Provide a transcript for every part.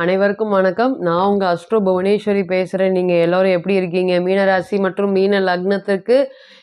அனைவருக்கும் வணக்கம். நான் உங்கள் அஸ்ட்ரோ புவனேஸ்வரி பேசுகிறேன் நீங்கள் எல்லோரும் எப்படி இருக்கீங்க? மீனராசி மற்றும் மீன லக்னத்திற்கு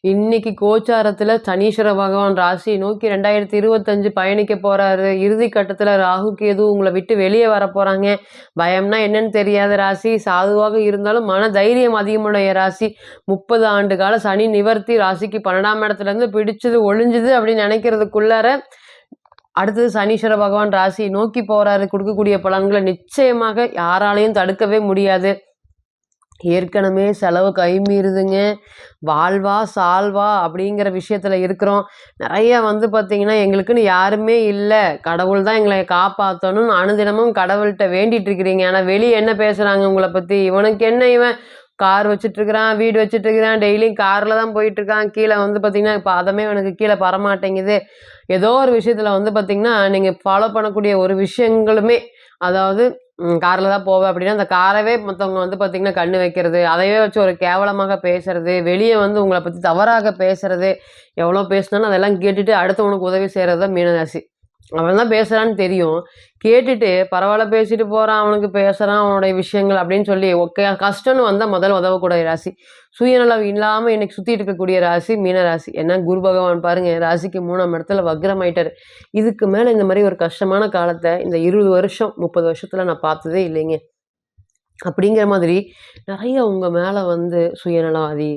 இன்னைக்கு கோச்சாரத்தில் சனீஸ்வர பகவான் ராசியை நோக்கி ரெண்டாயிரத்தி இருபத்தஞ்சு பயணிக்க போகிறாரு இறுதி கட்டத்தில் ராகு கேது உங்களை விட்டு வெளியே வர போகிறாங்க பயம்னா என்னன்னு தெரியாத ராசி. சாதுவாக இருந்தாலும் மன தைரியம் அதிகமுடைய ராசி. முப்பது ஆண்டு கால சனி நிவர்த்தி. ராசிக்கு பன்னெண்டாம் இடத்துலேருந்து பிடிச்சது ஒழிஞ்சுது அப்படின்னு நினைக்கிறதுக்குள்ளார அடுத்தது சனீஸ்வர பகவான் ராசி நோக்கி போறாரு. கொடுக்கக்கூடிய பலன்களை நிச்சயமாக யாராலையும் தடுக்கவே முடியாது. ஏற்கனவே செலவு கைமீறுதுங்க. வாழ்வா சால்வா அப்படிங்கிற விஷயத்துல இருக்கிறோம். நிறைய வந்து பார்த்தீங்கன்னா எங்களுக்குன்னு யாருமே இல்லை. கடவுள் தான் எங்களை காப்பாற்றணும்னு அனுதினமும் கடவுள்கிட்ட வேண்டிட்டு இருக்கிறீங்க. ஆனால் வெளியே என்ன பேசுறாங்க உங்களை பத்தி? இவனுக்கு என்ன இவன்? கார் வச்சுட்டு இருக்கிறான் வீடு வச்சுட்டு இருக்கிறான் டெய்லியும் காரில் தான் போயிட்டு இருக்கான் கீழே வந்து பார்த்தீங்கன்னா இப்போ அதமே எனக்கு கீழே பரமாட்டேங்குது ஏதோ ஒரு விஷயத்தில் வந்து பார்த்தீங்கன்னா நீங்கள் ஃபாலோ பண்ணக்கூடிய ஒரு விஷயங்களுமே அதாவது காரில் தான் போவேன் அப்படின்னா அந்த காரவே மற்றவங்க வந்து பார்த்தீங்கன்னா கண்ணு வைக்கிறது அதையே வச்சு ஒரு கேவலமாக பேசுறது வெளியே வந்து உங்களை பற்றி தவறாக பேசுறது எவ்வளோ பேசினாலும் அதெல்லாம் கேட்டுட்டு அடுத்தவனுக்கு உதவி செய்கிறது தான் மீனராசி. அவன் தான் பேசுகிறான்னு தெரியும். கேட்டுட்டு பரவாயில்ல பேசிட்டு போகிறான் அவனுக்கு பேசுகிறான் அவனுடைய விஷயங்கள் அப்படின்னு சொல்லி ஓகே கஷ்டம்னு வந்தால் முதல் உதவக்கூடிய ராசி. சுயநலம் இல்லாமல் இன்னைக்கு சுற்றிட்டு இருக்கக்கூடிய ராசி மீன ராசி. ஏன்னா குரு பகவான் பாருங்கள் ராசிக்கு மூணாம் இடத்துல வக்ரமாயிட்டார். இதுக்கு மேலே இந்த மாதிரி ஒரு கஷ்டமான காலத்தை இந்த இருபது வருஷம் முப்பது வருஷத்தில் நான் பார்த்ததே இல்லைங்க. அப்படிங்கிற மாதிரி நிறைய உங்கள் மேலே வந்து சுயநலவாதி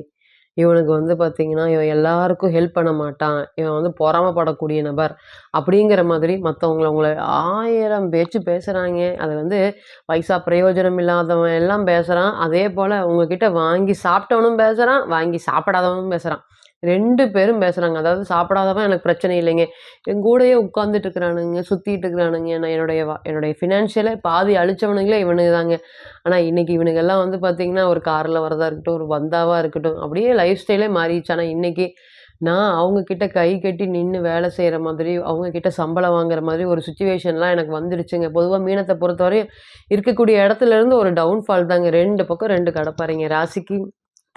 இவனுக்கு வந்து பார்த்தீங்கன்னா இவன் எல்லாருக்கும் ஹெல்ப் பண்ண மாட்டான். இவன் வந்து பொறாமப்படக்கூடிய நபர். அப்படிங்கிற மாதிரி மற்றவங்கள உங்களை ஆயிரம் பேச்சு பேசுகிறாங்க அது வந்து பைசா பிரயோஜனம் இல்லாதவன் எல்லாம் பேசுகிறான் அதே போல் உங்ககிட்ட வாங்கி சாப்பிட்டவனும் பேசுகிறான் வாங்கி சாப்பிடாதவனும் பேசுகிறான் ரெண்டு பேரும் பேசுகிறாங்க அதாவது சாப்பிடாதவன் எனக்கு பிரச்சனை இல்லைங்க. என் கூடயே உட்காந்துட்டு இருக்கிறானுங்க சுற்றிட்டு இருக்கிறானுங்க நான் என்னுடைய வா- என்னுடைய ஃபினான்ஷியலை பாதி அழிச்சவனுங்களே இவனுங்க தாங்க ஆனால் இன்னைக்கு இவனுங்கெல்லாம் வந்து பார்த்தீங்கன்னா ஒரு காரில் வரதா இருக்கட்டும் ஒரு வந்தாவாக இருக்கட்டும் அப்படியே லைஃப் ஸ்டைலே மாறிடுச்சு. ஆனால் இன்றைக்கி நான் அவங்கக்கிட்ட கை கட்டி நின்று வேலை செய்கிற மாதிரி அவங்கக்கிட்ட சம்பளம் வாங்குற மாதிரி ஒரு சுச்சுவேஷன்லாம் எனக்கு வந்துடுச்சுங்க. பொதுவாக மீனத்தை பொறுத்தவரையும் இருக்கக்கூடிய இடத்துல இருந்து ஒரு டவுன்ஃபால் தாங்க. ரெண்டு பக்கம் ரெண்டு கடப்பாருங்க ராசிக்கு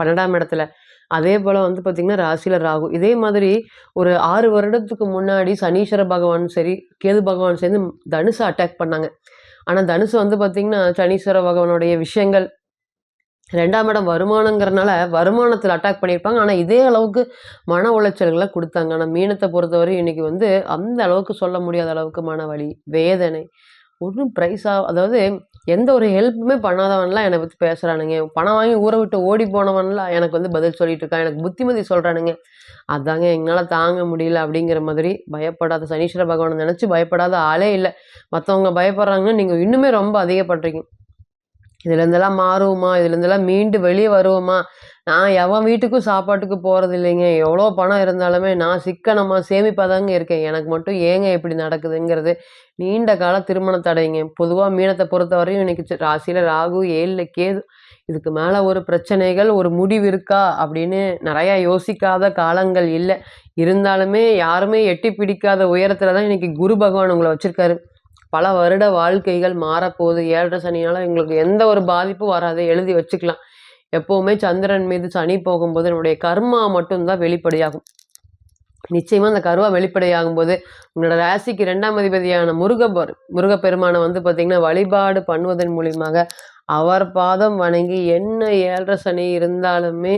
பன்னெண்டாம் இடத்துல. அதே போல் வந்து பார்த்திங்கன்னா ராசியில் ராகு. இதே மாதிரி ஒரு ஆறு வருடத்துக்கு முன்னாடி சனீஸ்வர பகவான் சரி கேது பகவான் சேர்ந்து தனுசை அட்டாக் பண்ணாங்க. ஆனால் தனுசு வந்து பார்த்திங்கன்னா சனீஸ்வர பகவானுடைய விஷயங்கள் ரெண்டாம் இடம் வருமானங்கிறனால வருமானத்தில் அட்டாக் பண்ணியிருப்பாங்க ஆனால் இதே அளவுக்கு மன உளைச்சல்களை கொடுத்தாங்க. ஆனால் மீனத்தை பொறுத்தவரை இன்னைக்கு வந்து அந்த அளவுக்கு சொல்ல முடியாத அளவுக்கு மன வலி வேதனை ஒன்றும் ப்ரைஸாக அதாவது எந்த ஒரு ஹெல்ப்புமே பண்ணாதவன்லாம் என்னை பற்றி பேசுகிறானுங்க பணம் வாங்கி ஊரை விட்டு ஓடி போனவன்லாம் எனக்கு வந்து பதில் சொல்லிட்டு இருக்கான் எனக்கு புத்திமதி சொல்கிறானுங்க அதாங்க எங்களால் தாங்க முடியல அப்படிங்கிற மாதிரி பயப்படாத சனீஸ்வர பகவானை நினச்சி பயப்படாத ஆளே இல்லை. மற்றவங்க பயப்படுறாங்கன்னு நீங்கள் இன்னுமே ரொம்ப அதிகப்படுறீங்க. இதுலேருந்தெல்லாம் மாறுவோமா? இதுலேருந்தெல்லாம் மீண்டு வெளியே வருவோமா? நான் எவன் வீட்டுக்கும் சாப்பாட்டுக்கு போகிறது இல்லைங்க. எவ்வளோ பணம் இருந்தாலுமே நான் சிக்கனமாக சேமிப்பாக தாங்க இருக்கேன். எனக்கு மட்டும் ஏங்க இப்படி நடக்குதுங்கிறது நீண்ட கால திருமண தடைங்க. பொதுவாக மீனத்தை பொறுத்தவரையும் இன்னைக்கு ராசியில் ராகு ஏழில் கேது. இதுக்கு மேலே ஒரு பிரச்சனைகள் ஒரு முடிவு இருக்கா? அப்படின்னு நிறையா யோசிக்காத காலங்கள் இல்லை. இருந்தாலுமே யாருமே எட்டி பிடிக்காத உயரத்தில் தான் இன்னைக்கு குரு பகவான் உங்களை வச்சுருக்காரு. பல வருட வாழ்க்கைகள் மாறப்போகுது. ஏழரை சனியால் எங்களுக்கு எந்த ஒரு பாதிப்பும் வராது. எழுதி வச்சுக்கலாம். எப்போவுமே சந்திரன் மீது சனி போகும்போது நம்முடைய கர்மா மட்டும்தான் வெளிப்படையாகும். நிச்சயமாக அந்த கருவா வெளிப்படையாகும் போது உங்களோட ராசிக்கு ரெண்டாம் அதிபதியான முருகப்பர் முருகப்பெருமானை வந்து பார்த்திங்கன்னா வழிபாடு பண்ணுவதன் மூலியமாக அவர் பாதம் வணங்கி என்ன ஏழரை சனி இருந்தாலுமே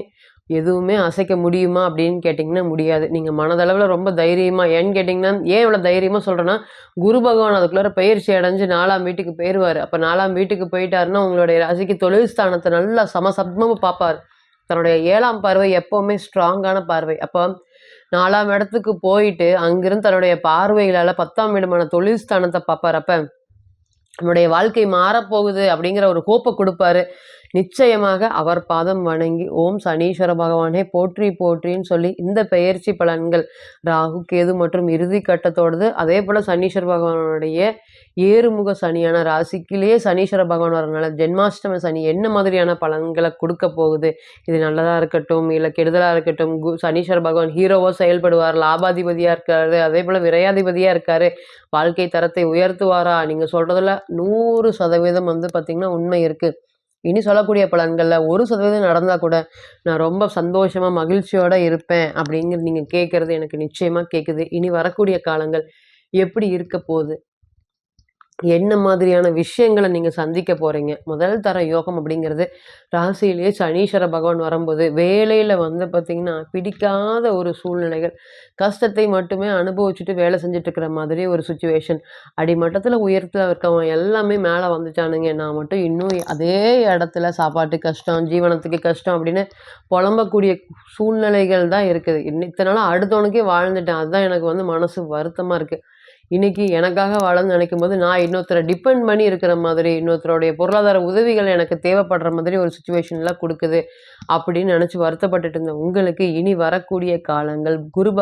எதுவுமே அசைக்க முடியுமா அப்படின்னு கேட்டிங்கன்னா முடியாது. நீங்கள் மனதளவில் ரொம்ப தைரியமாக ஏன்னு கேட்டிங்கன்னா ஏன் இவ்வளோ தைரியமாக சொல்கிறேன்னா குரு பகவான் அதுக்குள்ளார பயிற்சி அடைஞ்சு நாலாம் வீட்டுக்கு போயிடுவார் அப்போ நாலாம் வீட்டுக்கு போயிட்டாருன்னா உங்களுடைய ராசிக்கு தொழில் ஸ்தானத்தை நல்லா சமசப்தமாக பார்ப்பார் தன்னுடைய ஏழாம் பார்வை எப்போவுமே ஸ்ட்ராங்கான பார்வை. அப்போ நாலாம் இடத்துக்கு போயிட்டு அங்கிருந்து தன்னுடைய பார்வைகளால் பத்தாம் இடமான தொழில் ஸ்தானத்தை பார்ப்பார் அப்போ நம்முடைய வாழ்க்கை மாறப்போகுது அப்படிங்கிற ஒரு கோப்பை கொடுப்பாரு. நிச்சயமாக அவர் பாதம் வணங்கி ஓம் சனீஸ்வர பகவானே போற்றி போற்றின்னு சொல்லி இந்த பெயர்ச்சி பலன்கள் ராகு கேது மற்றும் இறுதி கட்டத்தோடது. அதே போல் சனீஸ்வர பகவானுடைய ஏறுமுக சனியான ராசிக்கிலேயே சனீஸ்வர பகவான் வரனால ஜென்மாஷ்டம சனி என்ன மாதிரியான பலன்களை கொடுக்க போகுது? இது நல்லதாக இருக்கட்டும் இல்லை கெடுதலாக இருக்கட்டும் கு சனீஸ்வர பகவான் ஹீரோவாக செயல்படுவார் லாபாதிபதியாக இருக்காரு அதே போல் விரையாதிபதியாக இருக்காரு வாழ்க்கை தரத்தை உயர்த்துவாரா? நீங்கள் சொல்கிறதுல நூறு சதவீதம் வந்து பார்த்திங்கன்னா உண்மை இருக்குது இனி சொல்லக்கூடிய பலன்களில் ஒரு சதவீதம் நடந்தால் கூட நான் ரொம்ப சந்தோஷமாக மகிழ்ச்சியோடு இருப்பேன் அப்படிங்கிறது நீங்கள் கேட்குறது எனக்கு நிச்சயமாக கேட்குது இனி வரக்கூடிய காலங்கள் எப்படி இருக்க போகுது? என்ன மாதிரியான விஷயங்களை நீங்கள் சந்திக்க போகிறீங்க முதல் தர யோகம் அப்படிங்கிறது, ராசியிலேயே சனீஸ்வர பகவான் வரும்போது, வேலையில் வந்து பார்த்திங்கன்னா பிடிக்காத ஒரு சூழ்நிலைகள், கஷ்டத்தை மட்டுமே அனுபவிச்சுட்டு வேலை செஞ்சுட்டு இருக்கிற மாதிரி ஒரு சுச்சுவேஷன் அடிமட்டத்தில் உயரத்தில இருக்கவன் எல்லாமே மேலே வந்துட்டானுங்க. நான் மட்டும் இன்னும் அதே இடத்துல சாப்பாட்டு கஷ்டம், ஜீவனத்துக்கு கஷ்டம் அப்படின்னு புலம்பக்கூடிய சூழ்நிலைகள் தான் இருக்குது. இத்தனை நாள் அடுத்தவனுக்கே வாழ்ந்துட்டேன். அதுதான் எனக்கு வந்து மனசு வருத்தமாக இருக்குது இன்னைக்கு எனக்காக வாழணும்னு நினைக்கும்போது, நான் இன்னொருத்தரை டிபெண்ட் பண்ணி இருக்கிற மாதிரி, இன்னொருத்தருடைய பொருளாதார உதவிகள் எனக்கு தேவைப்படுற மாதிரி ஒரு சுச்சுவேஷன்லாம் கொடுக்குது அப்படின்னு நினச்சி வருத்தப்பட்டுட்டு இருந்த உங்களுக்கு, இனி வரக்கூடிய காலங்கள் குரு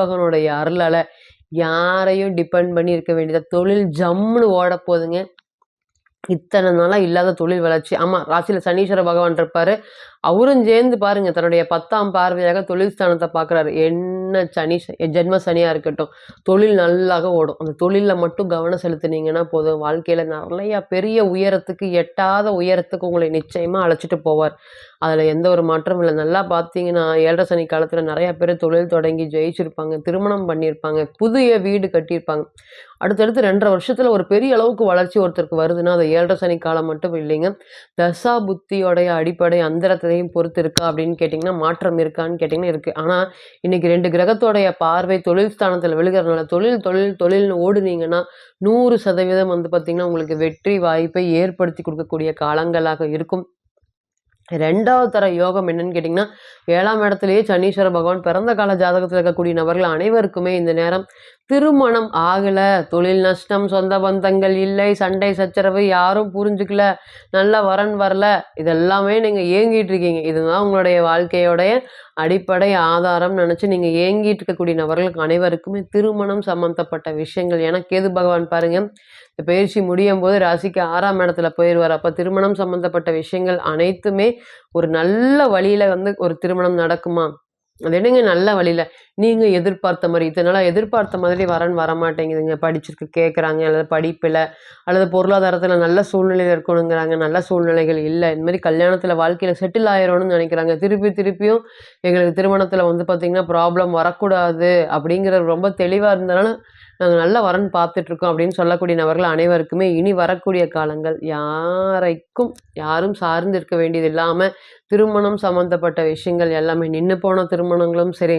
அருளால் யாரையும் டிபெண்ட் பண்ணி இருக்க வேண்டியதாக தொழில் ஜம்முன்னு ஓடப்போதுங்க. இத்தனை நாளாக இல்லாத தொழில் வளர்ச்சி. ஆமாம் ராசியில் சனீஸ்வர பகவான் இருப்பார் அவரும் சேர்ந்து பாருங்கள் தன்னுடைய 10ஆம் பார்வையாக தொழில் ஸ்தானத்தை பார்க்குறாரு. என்ன சனி ஜென்ம சனியாக இருக்கட்டும், தொழில் நல்லாக ஓடும். அந்த தொழிலில் மட்டும் கவனம் செலுத்தினீங்கன்னா போதும், வாழ்க்கையில் நிறையா பெரிய உயரத்துக்கு, எட்டாத உயரத்துக்கு உங்களை நிச்சயமாக அழைச்சிட்டு போவார். அதில் எந்த ஒரு மாற்றமும் இல்லை நல்லா பார்த்தீங்கன்னா, ஏழரை சனி காலத்தில் நிறையா பேர் தொழில் தொடங்கி ஜெயிச்சிருப்பாங்க. திருமணம் பண்ணியிருப்பாங்க. புதிய வீடு கட்டியிருப்பாங்க. அடுத்தடுத்து ரெண்டரை வருஷத்தில் ஒரு பெரிய அளவுக்கு வளர்ச்சி ஒருத்தருக்கு வருதுன்னா, அது ஏழரை சனி காலம் மட்டும் இல்லைங்க. தசா புத்தியோடைய அடிப்படை அந்தரத்தையும் பொறுத்து இருக்கா அப்படின்னு கேட்டிங்கன்னா மாற்றம் இருக்கான்னு கேட்டிங்கன்னா இருக்குது ஆனால் இன்னைக்கு ரெண்டு கிரகத்தோடைய பார்வை தொழில் ஸ்தானத்தில் விழுகிறதுனால, தொழில், தொழில், தொழில்னு ஓடுனீங்கன்னா, 100% வந்து பார்த்தீங்கன்னா, உங்களுக்கு வெற்றி வாய்ப்பை ஏற்படுத்தி கொடுக்கக்கூடிய காலங்களாக இருக்கும். ரெண்டாவது தர யோகம் என்னன்னு கேட்டீங்கன்னா, 7ஆம் இடத்திலேயே சனீஸ்வர பகவான் பிறந்த கால ஜாதகத்தில் இருக்கக்கூடிய நபர்கள் அனைவருக்குமே இந்த நேரம் திருமணம் ஆகலை. தொழில் நஷ்டம், சொந்த பந்தங்கள் இல்லை, சண்டை சச்சரவு, யாரும் புரிஞ்சுக்கல, நல்ல வரன் வரல, இதெல்லாமே நீங்கள் இயங்கிட்டு இருக்கீங்க. இதுதான் உங்களுடைய வாழ்க்கையோடைய அடிப்படை ஆதாரம் நினச்சி நீங்கள் ஏங்கிட்டு இருக்கக்கூடிய நபர்களுக்கு அனைவருக்குமே திருமணம் சம்மந்தப்பட்ட விஷயங்கள் ஏன்னா கேது பகவான் பாருங்கள் இந்த முடியும் போது ராசிக்கு ஆறாம் இடத்துல போயிடுவார் அப்போ திருமணம் சம்மந்தப்பட்ட விஷயங்கள் அனைத்துமே ஒரு நல்ல வழியில் வந்து ஒரு திருமணம் நடக்குமா? அது என்னங்க நல்ல வழியில? நீங்கள் எதிர்பார்த்த மாதிரி இதனால் எதிர்பார்த்த மாதிரி வரன் வரமாட்டேங்குதுங்க. படிச்சிருக்கு கேட்குறாங்க, அல்லது படிப்பில் அல்லது பொருளாதாரத்தில் நல்ல சூழ்நிலையில் இருக்கணுங்கிறாங்க. நல்ல சூழ்நிலைகள் இல்லை இந்த மாதிரி கல்யாணத்தில் வாழ்க்கையில் செட்டில் ஆயிடணும்னு நினைக்கிறாங்க திருப்பி திருப்பியும் எங்களுக்கு திருமணத்தில் வந்து பார்த்திங்கன்னா ப்ராப்ளம் வரக்கூடாது அப்படிங்கிற ரொம்ப தெளிவாக இருந்தனால, நாங்கள் நல்ல வரன் பார்த்துட்ருக்கோம் அப்படின்னு சொல்லக்கூடிய நபர்கள் அனைவருக்குமே இனி வரக்கூடிய காலங்கள் யாரைக்கும் யாரும் சார்ந்து இருக்க வேண்டியது இல்லாமல் திருமணம் சம்மந்தப்பட்ட விஷயங்கள் எல்லாமே நின்று போன திருமணங்களும் சரி,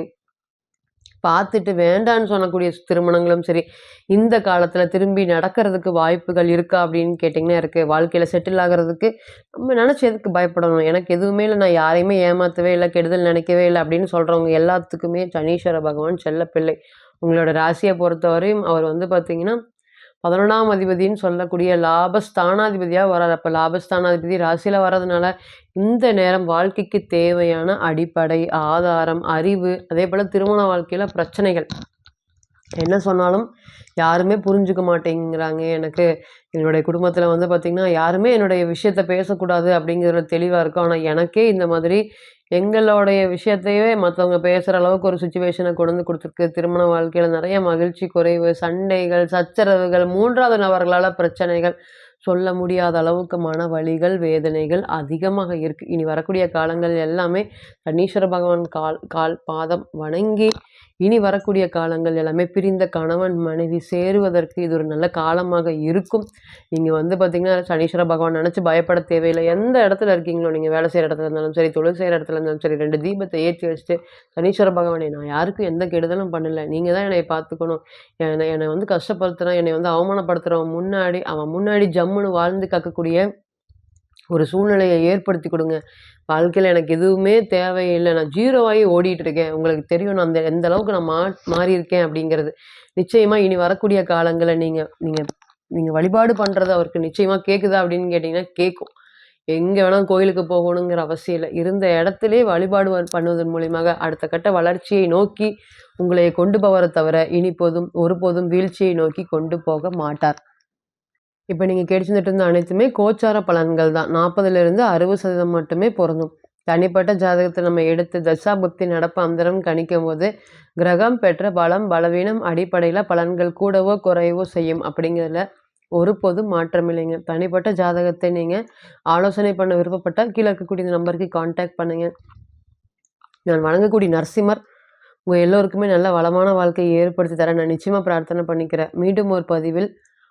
பார்த்துட்டு வேண்டான்னு சொல்லக்கூடிய திருமணங்களும் சரி, இந்த காலத்தில் திரும்பி நடக்கிறதுக்கு வாய்ப்புகள் இருக்கா அப்படின்னு கேட்டிங்கன்னா இருக்கு. வாழ்க்கையில் செட்டில் ஆகுறதுக்கு நம்ம நினச்சி எதுக்கு பயப்படணும்? எனக்கு எதுவுமே இல்லை நான் யாரையுமே ஏமாற்றவே இல்லை கெடுதல் நினைக்கவே இல்லை அப்படின்னு சொல்கிறவங்க எல்லாத்துக்குமே சனீஸ்வர பகவான் செல்லப்பிள்ளை. உங்களோட ராசியை பொறுத்தவரையும் அவர் வந்து பார்த்தீங்கன்னா, 11ஆம் அதிபதின்னு சொல்லக்கூடிய லாபஸ்தானாதிபதியாக வராரு. அப்போ லாபஸ்தானாதிபதி ராசியில் வர்றதுனால, இந்த நேரம் வாழ்க்கைக்கு தேவையான அடிப்படை, ஆதாரம், அறிவு, அதே போல் திருமண வாழ்க்கையில் பிரச்சனைகள். என்ன சொன்னாலும் யாருமே புரிஞ்சுக்க மாட்டேங்கிறாங்க. எனக்கு என்னுடைய குடும்பத்தில் வந்து பார்த்திங்கன்னா யாருமே என்னுடைய விஷயத்த பேசக்கூடாது அப்படிங்கிறதுல தெளிவாக இருக்கும். ஆனால் எனக்கே இந்த மாதிரி எங்களுடைய விஷயத்தையே மற்றவங்க பேசுகிற அளவுக்கு ஒரு சுச்சுவேஷனை கொண்டு வந்து கொடுத்துருக்கு. திருமண வாழ்க்கையில் நிறைய மகிழ்ச்சி குறைவு, சண்டைகள், சச்சரவுகள், மூன்றாவது நபர்களால் பிரச்சனைகள், சொல்ல முடியாத அளவுக்கு மன வலிகள், வேதனைகள் அதிகமாக இருக்குது இனி வரக்கூடிய காலங்கள் எல்லாமே சனீஸ்வர பகவான் கால் கால் பாதம் வணங்கி, இனி வரக்கூடிய காலங்கள் எல்லாமே பிரிந்த கணவன், மனைவி சேருவதற்கு இது ஒரு நல்ல காலமாக இருக்கும். நீங்கள் வந்து பார்த்தீங்கன்னா, சனீஸ்வர பகவான் நினச்சி பயப்பட தேவையில்லை எந்த இடத்துல இருக்கீங்களோ, நீங்கள் வேலை செய்கிற இடத்துல இருந்தாலும் சரி, தொழில் செய்கிற இடத்துல இருந்தாலும் சரி, ரெண்டு தீபத்தை ஏற்றி வச்சுட்டு, சனீஸ்வர பகவானே நான் யாருக்கும் எந்த கெடுதலும் பண்ணல. நீங்கள் தான் என்னை பார்த்துக்கணும். என்ன என்னை வந்து கஷ்டப்படுத்துகிறான் என்னை வந்து அவமானப்படுத்துகிறவன் முன்னாடி, அவன் முன்னாடி ஜம்முன்னு வாழ்ந்து கக்கக்கூடிய ஒரு சூழ்நிலையை ஏற்படுத்தி கொடுங்க வாழ்க்கையில் எனக்கு எதுவுமே தேவையில்லை நான் ஜீரோவாகி ஓடிட்டு இருக்கேன். உங்களுக்கு தெரியும் நான் அந்த எந்த அளவுக்கு நான் மா மாறியிருக்கேன் அப்படிங்கிறது. நிச்சயமாக இனி வரக்கூடிய காலங்களை நீங்கள் நீங்கள் நீங்கள் வழிபாடு பண்ணுறது அவருக்கு நிச்சயமாக கேட்குதா அப்படின்னு கேட்டிங்கன்னா கேட்கும். எங்கே வேணாலும் கோயிலுக்கு போகணுங்கிற அவசியம் இல்லை இருந்த இடத்திலேயே வழிபாடு பண்ணுவதன் மூலியமாக அடுத்த கட்ட வளர்ச்சியை நோக்கி உங்களை கொண்டு போவதை தவிர, இனி போதும் ஒருபோதும் வீழ்ச்சியை நோக்கி கொண்டு போக மாட்டார். இப்போ நீங்கள் கிடைச்சிட்டு இருந்த அனைத்துமே கோச்சார பலன்கள் தான். 40லிருந்து 60% மட்டுமே பொருந்தும். தனிப்பட்ட ஜாதகத்தை நம்ம எடுத்து தசா, புக்தி, நடப்பு, அந்தரம் கணிக்கும்போது, கிரகம் பெற்ற பலம், பலவீனம் அடிப்படையில் பலன்கள் கூடவோ, குறையவோ செய்யும் அப்படிங்கிறதுல ஒருபோதும் மாற்றமில்லைங்க. தனிப்பட்ட ஜாதகத்தை நீங்கள் ஆலோசனை பண்ண விருப்பப்பட்டால் கீழே இருக்கக்கூடிய இந்த நம்பருக்கு கான்டாக்ட் பண்ணுங்கள் நான் வணங்கக்கூடிய நரசிம்மர், உங்கள் எல்லோருக்குமே நல்ல வளமான வாழ்க்கையை ஏற்படுத்தி தர நான் நிச்சயமாக பிரார்த்தனை பண்ணிக்கிறேன். மீண்டும் ஒரு பதிவில்